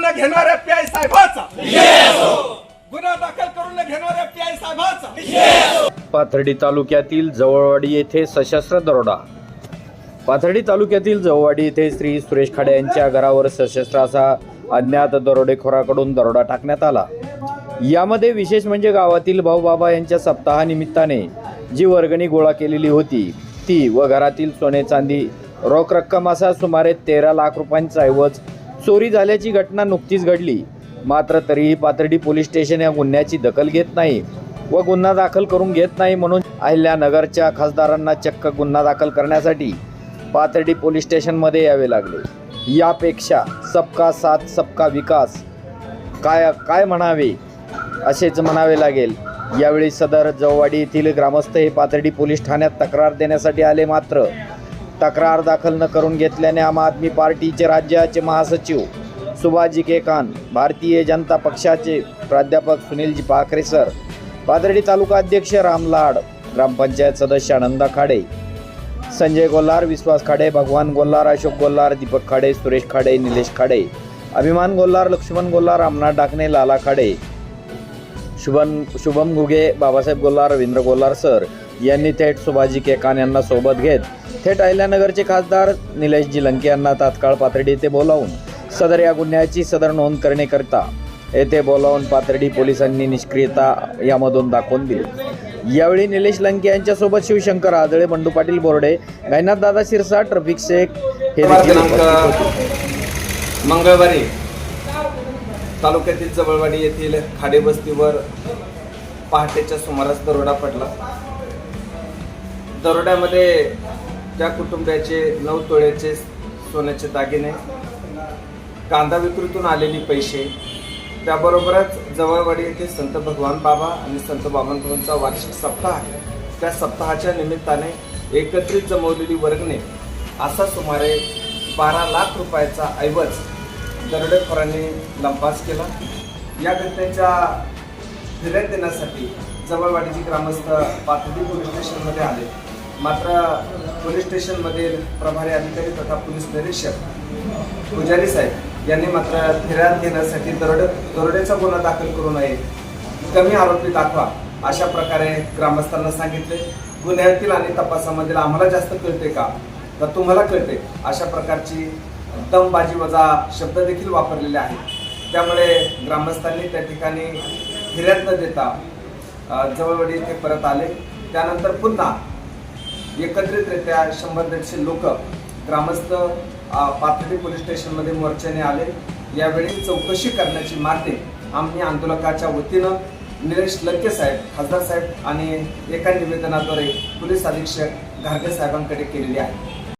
घेणाऱ्या P I साहेबाचा. गुन्हा दाखल करून घेणाऱ्या पी आय साहेबाचा. पाथर्डी तालुक्यातील जवळवाडी येथे सशस्त्र दरोडा. पाथर्डी तालुक्यातील जवळवाडी येथे श्री सुरेश खाडे यांच्या घरावर सशस्त्र असा अज्ञात दरोडेखोराकडून दरोडा टाकण्यात आला. यामध्ये विशेष म्हणजे गावातील भाऊ बाबा यांच्या सप्ताहानिमित्ताने जी वर्गणी गोळा केलेली होती ती व घरातील सोने चांदी रोख रक्कम असा सुमारे तेरा लाख रुपयांचा ऐवज चोरी झाल्याची घटना नुकतीच घडली. मात्र तरीही पाथर्डी पोलीस स्टेशन या गुन्ह्याची दखल घेत नाही व गुन्हा दाखल करून घेत नाही म्हणून अहिल्यानगरच्या खासदारांना चक्क गुन्हा दाखल करण्यासाठी पाथर्डी पोलीस स्टेशनमध्ये यावे लागले. यापेक्षा सबका साथ सबका विकास काय काय म्हणावे असेच म्हणावे लागेल. यावेळी सदर जववाडी येथील ग्रामस्थ हे पाथर्डी पोलीस ठाण्यात तक्रार देण्यासाठी आले मात्र तक्रार दाखल न करून घेतल्याने आम आदमी पार्टीचे राज्याचे महासचिव सुभाजी केकान भारतीय जनता पक्षाचे प्राध्यापक सुनीलजी पाखरे सर पाथर्डी तालुका अध्यक्ष राम लाड ग्रामपंचायत सदस्य आनंदा खाडे संजय गोल्हार विश्वास खाडे भगवान गोल्हार अशोक गोल्हार दीपक खाडे सुरेश खाडे निलेश खाडे अभिमान गोल्हार लक्ष्मण गोल्हार रामनाथ डाकणे लाला खाडे शुभम शुभम घुगे बाबासाहेब गोल्हार रवींद्र गोल्हार सर यांनी थेट सुभाजी केकान यांना सोबत घेत थेट अहिल्यानगरचे खासदार निलेशजी लंके यांना तात्काळ पातळी येथे बोलावून सदर या गुन्ह्याची सदर नोंद करण्याकरिता येथे बोलावून पाथर्डी पोलिसांनी निष्क्रियता यामधून दाखवून दिली यावेळी निलेश लंके यांच्यासोबत शिवशंकर आदळे बंडू पाटील बोर्डे गायनाथ दादा शिरसाट रफिक शेख हे. मंगळवारी तालुक्यातील जवळवाडी येथील खाडे वस्तीवर पहाटेच्या सुमारास दरोडा पडला दरोड्यामध्ये त्या कुटुंबियाचे नऊ तोळ्याचे सोन्याचे दागिने कांदा विक्रीतून आलेले पैसे त्याबरोबरच जवळवाडी येथे संत भगवान बाबा आणि संत बाबांचा वार्षिक सप्ताह आहे. त्या सप्ताहाच्या निमित्ताने एकत्रित जमवलेली वर्गणे असा सुमारे बारा लाख रुपयाचा ऐवज दरोडेखोरांनी लंपास केला. या घटनेच्या फिर्याद देण्यासाठी जवळवाडीचे ग्रामस्थ पाथर्डी पोलीस स्टेशनमध्ये आले. मात्र पोलीस स्टेशनमधील प्रभारी अधिकारी तथा पोलीस निरीक्षक पुजारी साहेब यांनी मात्र फिर्याद घेण्यासाठी दरोडे दरोडेचा गुन्हा दाखल करू नये कमी आरोपी दाखवा अशा प्रकारे ग्रामस्थांना सांगितले. गुन्ह्यातील आणि तपासामधील आम्हाला जास्त कळते का? तर तुम्हाला कळते अशा प्रकारची दमबाजी वजा शब्द देखील वापरलेले आहेत. त्यामुळे ग्रामस्थांनी त्या ठिकाणी फिर्याद न देता जवळवडी इथे परत आले. त्यानंतर पुन्हा एकत्रितरित्या शंभर दीडशे लोक ग्रामस्थ पाथडी पाथर्डी पोलीस स्टेशनमध्ये मोर्चाने आले. यावेळी चौकशी करण्याची मागणी आम्ही आंदोलकाच्या वतीनं निलेश लक्के साहेब खासदार साहेब आणि एका निवेदनाद्वारे पोलीस अधीक्षक घारगे साहेबांकडे केलेली आहे.